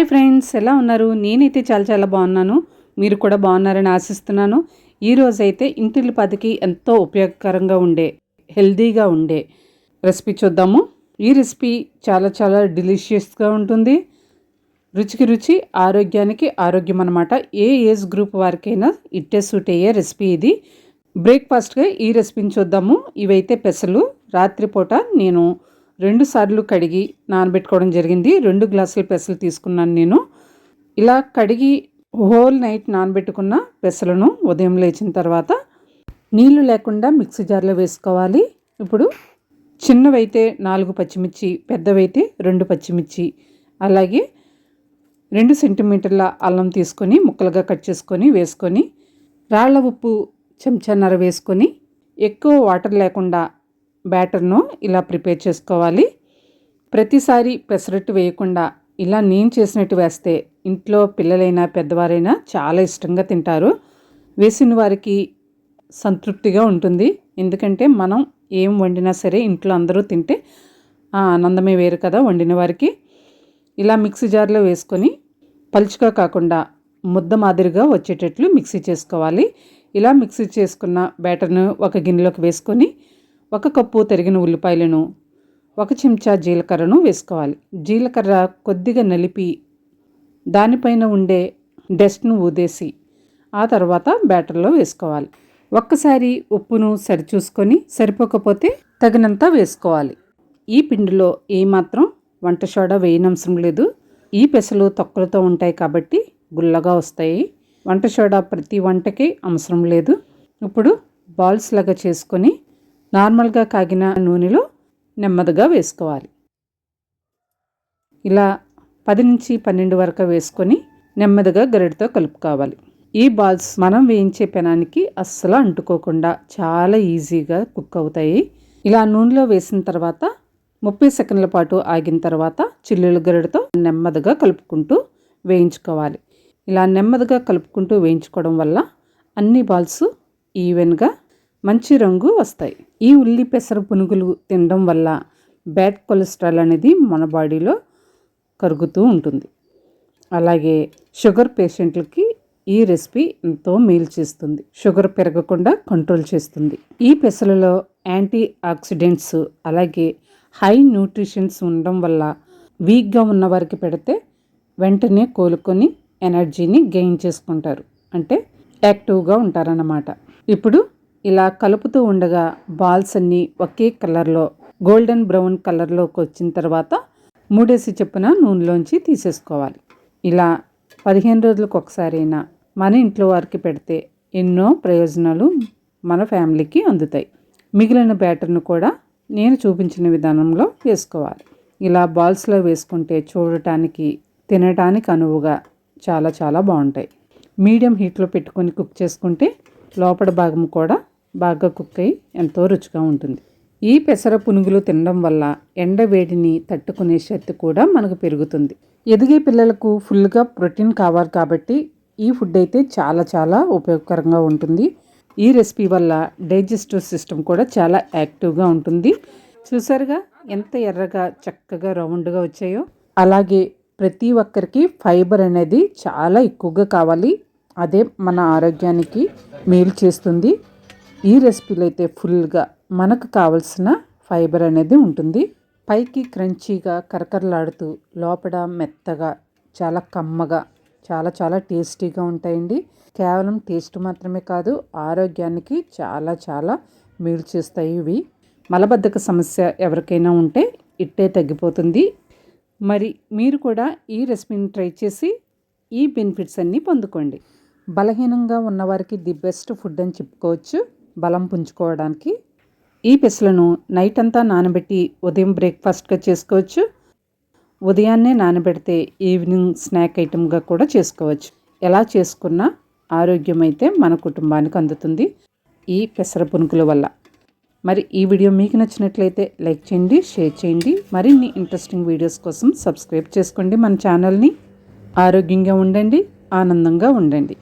Hi friends ఎలా ఉన్నారు? నేనైతే చాలా చాలా బాగున్నాను. మీరు కూడా బాగున్నారని ఆశిస్తున్నాను. ఈరోజు అయితే ఇంటిల్లి పదికి ఎంతో ఉపయోగకరంగా ఉండే హెల్దీగా ఉండే రెసిపీ చూద్దాము. ఈ రెసిపీ చాలా చాలా డెలిషియస్గా ఉంటుంది. రుచికి రుచి ఆరోగ్యానికి ఆరోగ్యం అనమాట ఏ ఏజ్ గ్రూప్ వారికైనా ఇట్టే సూట్ అయ్యే రెసిపీ ఇది. బ్రేక్ఫాస్ట్గా ఈ రెసిపీని చూద్దాము. ఇవైతే పెసలు రాత్రిపూట నేను రెండు సార్లు కడిగి నానబెట్టుకోవడం జరిగింది. రెండు గ్లాసుల పెసలు తీసుకున్నాను నేను. ఇలా కడిగి హోల్ నైట్ నానబెట్టుకున్న పెసలను ఉదయం లేచిన తర్వాత నీళ్ళు లేకుండా మిక్సీ జార్లో వేసుకోవాలి. ఇప్పుడు చిన్నవైతే నాలుగు పచ్చిమిర్చి పెద్దవైతే రెండు పచ్చిమిర్చి అలాగే రెండు సెంటీమీటర్ల అల్లం తీసుకొని ముక్కలుగా కట్ చేసుకొని వేసుకొని రాళ్ళ ఉప్పు చెంచాన్నర వేసుకొని ఎక్కువ వాటర్ లేకుండా బ్యాటర్ను ఇలా ప్రిపేర్ చేసుకోవాలి. ప్రతిసారి పెసరట్టు వేయకుండా ఇలా నేను చేసినట్టు వేస్తే ఇంట్లో పిల్లలైనా పెద్దవారైనా చాలా ఇష్టంగా తింటారు. వేసిన వారికి సంతృప్తిగా ఉంటుంది. ఎందుకంటే మనం ఏం వండినా సరే ఇంట్లో అందరూ తింటే ఆనందమే వేరు కదా వండిన వారికి. ఇలా మిక్సీ జార్లో వేసుకొని పలుచుగా కాకుండా ముద్ద మాదిరిగా వచ్చేటట్లు మిక్సీ చేసుకోవాలి. ఇలా మిక్సీ చేసుకున్న బ్యాటర్ను ఒక గిన్నెలోకి వేసుకొని ఒక కప్పు తరిగిన ఉల్లిపాయలను ఒక చెంచా జీలకర్రను వేసుకోవాలి. జీలకర్ర కొద్దిగా నలిపి దానిపైన ఉండే డస్ట్ను ఊదేసి ఆ తర్వాత బ్యాటర్లో వేసుకోవాలి. ఒక్కసారి ఉప్పును సరిచూసుకొని సరిపోకపోతే తగినంత వేసుకోవాలి. ఈ పిండిలో ఏమాత్రం వంట సోడా వేయనవసరం లేదు. ఈ పెసలు తొక్కలతో ఉంటాయి కాబట్టి గుల్లగా వస్తాయి. వంట సోడా ప్రతి వంటకి అవసరం లేదు. ఇప్పుడు బాల్స్ లాగా చేసుకొని నార్మల్గా కాగిన నూనెలో నెమ్మదిగా వేసుకోవాలి. ఇలా పది నుంచి పన్నెండు వరకు వేసుకొని నెమ్మదిగా గరిటతో కలుపుకోవాలి. ఈ బాల్స్ మనం వేయించే పెనానికి అస్సలు అంటుకోకుండా చాలా ఈజీగా కుక్ అవుతాయి. ఇలా నూనెలో వేసిన తర్వాత ముప్పై సెకండ్ల పాటు ఆగిన తర్వాత చిల్లుల గరిడతో నెమ్మదిగా కలుపుకుంటూ వేయించుకోవాలి. ఇలా నెమ్మదిగా కలుపుకుంటూ వేయించుకోవడం వల్ల అన్ని బాల్స్ ఈవెన్గా మంచి రంగు వస్తాయి. ఈ ఉల్లి పెసర పునుగులు తినడం వల్ల బ్యాడ్ కొలెస్ట్రాల్ అనేది మన బాడీలో కరుగుతూ ఉంటుంది. అలాగే షుగర్ పేషెంట్లకి ఈ రెసిపీ ఎంతో మేలు చేస్తుంది. షుగర్ పెరగకుండా కంట్రోల్ చేస్తుంది. ఈ పెసలలో యాంటీ ఆక్సిడెంట్స్ అలాగే హై న్యూట్రిషన్స్ ఉండడం వల్ల వీక్గా ఉన్న వారికి పెడితే వెంటనే కోలుకొని ఎనర్జీని గెయిన్ చేసుకుంటారు. అంటే యాక్టివ్గా ఉంటారన్నమాట. ఇప్పుడు ఇలా కలుపుతూ ఉండగా బాల్స్ అన్నీ ఒకే కలర్లో గోల్డెన్ బ్రౌన్ కలర్లోకి వచ్చిన తర్వాత మూడేసి చెప్పున నూనెలోంచి తీసేసుకోవాలి. ఇలా పదిహేను రోజులకు ఒకసారైనా మన ఇంట్లో వారికి పెడితే ఎన్నో ప్రయోజనాలు మన ఫ్యామిలీకి అందుతాయి. మిగిలిన బ్యాటర్ను కూడా నేను చూపించిన విధానంలో వేసుకోవాలి. ఇలా బాల్స్లో వేసుకుంటే చూడటానికి తినటానికి అనువుగా చాలా చాలా బాగుంటాయి. మీడియం హీట్లో పెట్టుకొని కుక్ చేసుకుంటే లోపల భాగం కూడా బాగా కుక్ అయి ఎంతో రుచిగా ఉంటుంది. ఈ పెసర పునుగులు తినడం వల్ల ఎండ వేడిని తట్టుకునే శక్తి కూడా మనకు పెరుగుతుంది. ఎదిగే పిల్లలకు ఫుల్గా ప్రోటీన్ కావాలి కాబట్టి ఈ ఫుడ్ అయితే చాలా చాలా ఉపయోగకరంగా ఉంటుంది. ఈ రెసిపీ వల్ల డైజెస్టివ్ సిస్టమ్ కూడా చాలా యాక్టివ్గా ఉంటుంది. చూసారుగా ఎంత ఎర్రగా చక్కగా రౌండ్గా వచ్చాయో? అలాగే ప్రతి ఒక్కరికి ఫైబర్ అనేది చాలా ఎక్కువగా కావాలి. అదే మన ఆరోగ్యానికి మేలు చేస్తుంది. ఈ రెసిపీలో అయితే ఫుల్గా మనకు కావలసిన ఫైబర్ అనేది ఉంటుంది. పైకి క్రంచీగా కరకరలాడుతూ లోపల మెత్తగా చాలా కమ్మగా చాలా చాలా టేస్టీగా ఉంటాయండి. కేవలం టేస్ట్ మాత్రమే కాదు ఆరోగ్యానికి చాలా చాలా మేలు చేస్తాయి ఇవి. మలబద్ధక సమస్య ఎవరికైనా ఉంటే ఇట్టే తగ్గిపోతుంది. మరి మీరు కూడా ఈ రెసిపీని ట్రై చేసి ఈ బెనిఫిట్స్ అన్నీ పొందుకోండి. బలహీనంగా ఉన్నవారికి ది బెస్ట్ ఫుడ్ అని చెప్పుకోవచ్చు. బలం పుంజుకోవడానికి ఈ పెసలను నైట్ అంతా నానబెట్టి ఉదయం బ్రేక్ఫాస్ట్గా చేసుకోవచ్చు. ఉదయాన్నే నానబెడితే ఈవినింగ్ స్నాక్ ఐటెంగా కూడా చేసుకోవచ్చు. ఎలా చేసుకున్నా ఆరోగ్యం అయితే మన కుటుంబానికి అందుతుంది. ఈ పెసర పునుకుల వల్ల. మరి ఈ వీడియో మీకు నచ్చినట్లయితే లైక్ చేయండి షేర్ చేయండి. మరిన్ని ఇంట్రెస్టింగ్ వీడియోస్ కోసం సబ్స్క్రైబ్ చేసుకోండి మన ఛానల్ని. ఆరోగ్యంగా ఉండండి ఆనందంగా ఉండండి.